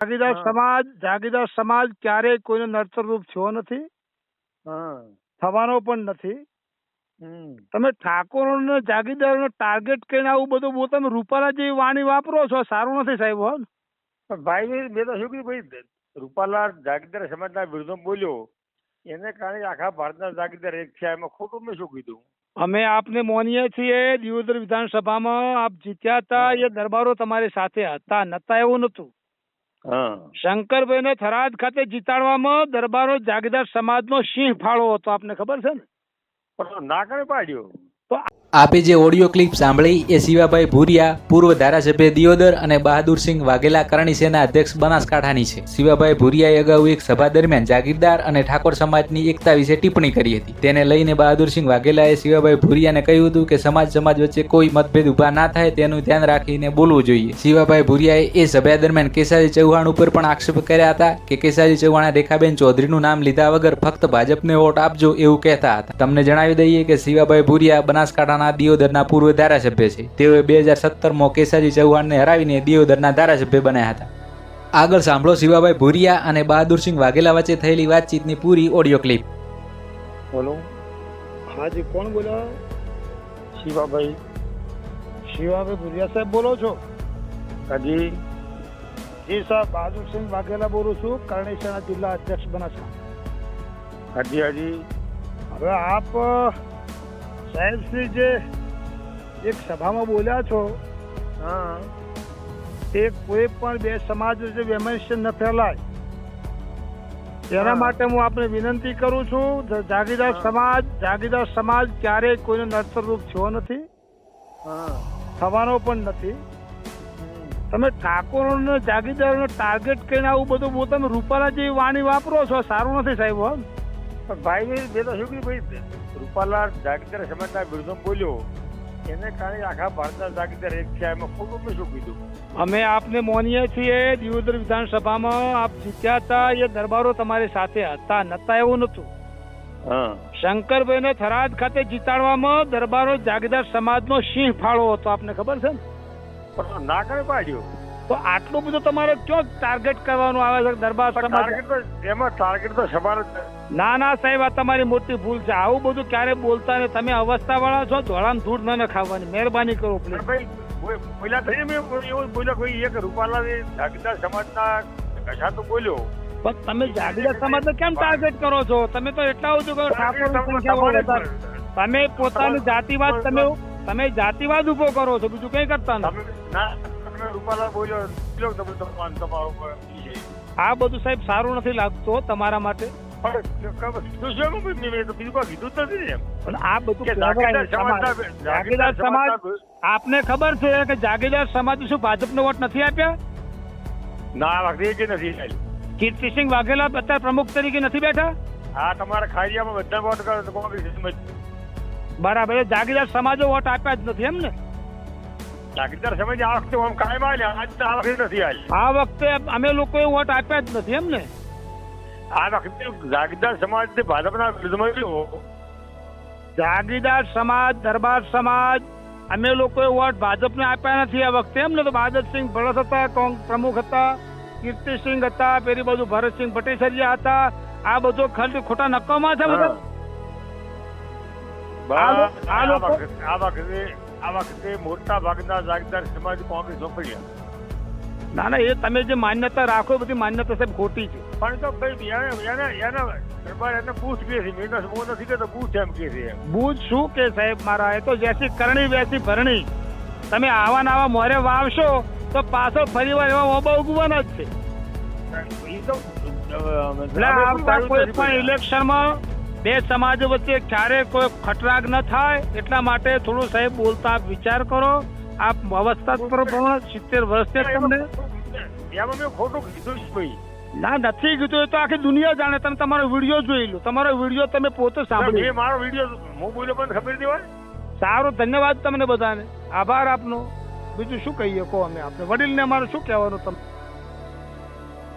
જાગીદાર સમાજ જાગીદાર સમાજ ક્યારેય કોઈને નડતરરૂપ થયો નથી. થવાનો પણ નથી. તમે ઠાકોરોને નો ટાર્ગેટ કરીને આવું બધું બહુ તમે રૂપાલા જેવી વાણી વાપરો છો સારું નથી સાહેબ હો. ભાઈ મેં તો શું કીધું ભાઈ રૂપાલા જાગીદાર સમાજના વિરુદ્ધમાં બોલ્યો. એને કારણે આખા ભારતના જાગીદાર એક થયા એમાં ખોટું મેં શું કીધું? અમે આપને માનીએ છીએ દિયોદર વિધાનસભામાં આપ જીત્યા હતા એ દરબારો તમારી સાથે હતા નતા એવું નતું હા. શંકરભાઈને થરાદ ખાતે જીતાડવામાં દરબારો જાગીદાર સમાજનો સિંહ ફાળો હતો. આપને ખબર છે ને? પણ ના કરે પાડ્યો. આપે જે ઓડિયો ક્લિપ સાંભળી એ શિવાભાઈ ભૂરિયા, પૂર્વ ધારાસભ્ય દિયોદર અને બહાદુરસિંહ વાઘેલા કરણી સેના અધ્યક્ષ બનાસકાંઠાની છે. શિવાભાઈ ભૂરિયાએ અગાઉ એક સભા દરમિયાન જાગીરદાર અને ઠાકોર સમાજની એકતા વિશે ટિપ્પણી કરી હતી. તેને લઈને બહાદુરસિંહ વાઘેલાએ શિવાભાઈ ભૂરિયાને કહ્યું હતું કે સમાજ સમાજ વચ્ચે કોઈ મતભેદ ઊભા ના થાય તેનું ધ્યાન રાખીને બોલવું જોઈએ. શિવાભાઈ ભૂરિયાએ એ સભા દરમિયાન કેસાજી ચૌહાણ ઉપર પણ આક્ષેપ કર્યા હતા કે કેસાજી ચૌહાણે રેખાબેન ચૌધરીનું નામ લીધા વગર ફક્ત ભાજપને વોટ આપજો એવું કહેતા હતા. તમને જણાવી દઈએ કે શિવાભાઈ ભૂરિયા બનાસકાંઠાના દિયોદરના પૂર્વ ધારાસભ્ય છે. તેઓએ બે હજાર સત્તરમાં કેસાજી ચૌહાણને હરાવીને દિયોદરના ધારાસભ્ય બન્યા હતા. આગળ સાંભળો શિવાભાઈ ભુરિયા અને બહાદુરસિંહ વાઘેલા વચ્ચે થયેલી વાતચીતની પૂરી ઓડિયો ક્લિપ. બોલો. હાજી કોણ બોલો? શિવાભાઈ. શિવાભાઈ ભુરિયા સાહેબ બોલો છો? હજી. જી સાહેબ, બહાદુરસિંહ વાઘેલા બોલું છું. કરણેશ્વરના જિલ્લા અધ્યક્ષ બનાસકાંઠા હજી હજી. હવે આપ સાહેબ શ્રી જે એક સભામાં બોલ્યા છો હા. તે કોઈ પણ બે સમાજ વચ્ચે વૈમનસ્ય ન ફેલાય. તેના માટે હું આપને વિનંતી કરું છું જાગીરદાર સમાજ જાગીરદાર સમાજ ક્યારેય કોઈને નડતરરૂપ થયો નથી હા. થવાનો પણ નથી. તમે ઠાકોરોને જાગીરદારોને ટાર્ગેટ કરીને આવું બધું બહુ તમે રૂપાલા જેવી વાણી વાપરો છો સારું નથી સાહેબ પણ ભાઈ મેં તો શું ભાઈ રૂપાલાલ જાગીદાર સમાજના વિરુદ્ધમાં બોલ્યો. એને કારણે આખા ભારતના જાગીદાર એક થયા એમાં ખોટું મેં શું કીધું? અમે આપને માનીએ છીએ દિયોદર વિધાનસભામાં આપ જીત્યા હતા એ દરબારો તમારી સાથે હતા નતા એવું નતું શંકરભાઈ શંકરભાઈને થરાદ ખાતે જીતાડવામાં દરબારો જાગીદાર સમાજનો સિંહ ફાળો હતો આપને ખબર છે ને? પણ ના કરે પાડ્યો. તો આટલું બધું તમારે ક્યાં ટાર્ગેટ કરવાનું આવે છે દરબાર ટાર્ગેટ એમાં ટાર્ગેટ તો સવાર ના ના સાહેબ આ તમારી મોટી ભૂલ છે. આવું બધું ક્યારે બોલતા નહીં તમે અવસ્થા વાળા છો? ધોળામ ધૂળ ન ખાવાની મહેરબાની કરો પ્લીઝ થઈને મેં એવું બોલ્યો કોઈ એક રૂપાલા જાગીદાર સમાજના કશા તો બોલ્યો. પણ તમે જાગીદાર સમાજને કેમ ટાર્ગેટ કરો છો? તમે તો એટલા બધું કરો ઠાકોર. તમે પોતાની જાતિવાદ તમે તમે જાતિવાદ ઊભો કરો છો બીજું કઈ કરતા નથી રૂપાલા બોલ્યો તમારો તમારો આ બધું સાહેબ સારું નથી લાગતો તમારા માટે. આપને ખબર છે કે જાગીરદાર સમાજ શું ભાજપને વોટ નથી આપ્યા? ના વાઘરી કે નથી. કીર્તિસિંહ વાઘેલા અત્યારે પ્રમુખ તરીકે નથી બેઠા? આ તમારા ખાડિયામાં બધા વોટ કરો તો કોંગ્રેસ બરાબર જાગીરદાર સમાજો વોટ આપ્યા જ નથી એમ ને જાગીરદાર સમાજ આ વખતે આમ કાયમ આવે આજ આ વખતે નથી આવેલી. આ વખતે અમે લોકોએ વોટ આપ્યા જ નથી એમ ને? આ વખતે જાગીરદાર સમાજ ભાજપના વિરુદ્ધમાં ગયો જાગીરદાર સમાજ દરબાર સમાજ અમે લોકોએ વોટ ભાજપને આપ્યા નથી આ વખતે એમ ને? તો બહાદરસિંહ ભરત હતા કોંગ પ્રમુખ હતા કીર્તિસિંહ હતા પેલી બાજુ ભરતસિંહ ભટ્ટેસરિયા હતા આ બધો ખાલી ખોટા નક્કામાં છે બધા? આ વખતે આ વખતે મોટા ભાગના જાગીરદાર સમાજ કોંગ્રેસ પડ્યા ના ના એ તમે જે માન્યતા રાખો બધી માન્યતા સાહેબ ખોટી છે. પણ તો ભાઈ એને એને એને દરબાર એને પૂછ કે છે મેં હું નથી કહેતો પૂછ એમ કે છે એમ. શું કે સાહેબ મારા? એ તો જેસી કરણી વેસી ભરણી. તમે આવા ને આવા મોરે વાવશો તો પાછો ફરી વાર એવા ઓબા ઉગવાના જ છે. કોઈ પણ ઇલેક્શનમાં બે સમાજ વચ્ચે ક્યારે કોઈ ખટરાગ ન થાય એટલા માટે થોડું સાહેબ બોલતા આપ વિચાર કરો. આપ અવસ્થા પર પણ સિત્તેર વર્ષ છે તમને. મેં ખોટું કીધું ભાઈ ના નથી કીધું એ તો આખી દુનિયા જાણે. તમે તમારો વીડિયો જોઈ લો. તમારો વીડિયો તમે પોતે સાંભળી મારો વીડિયો હું બોલ્યો પણ ખબર દેવાય સારું ધન્યવાદ તમને બધાને. આભાર આપનો. બીજું શું કહીએ? કહો અમે આપણે વડીલને અમારે શું કહેવાનું તમે?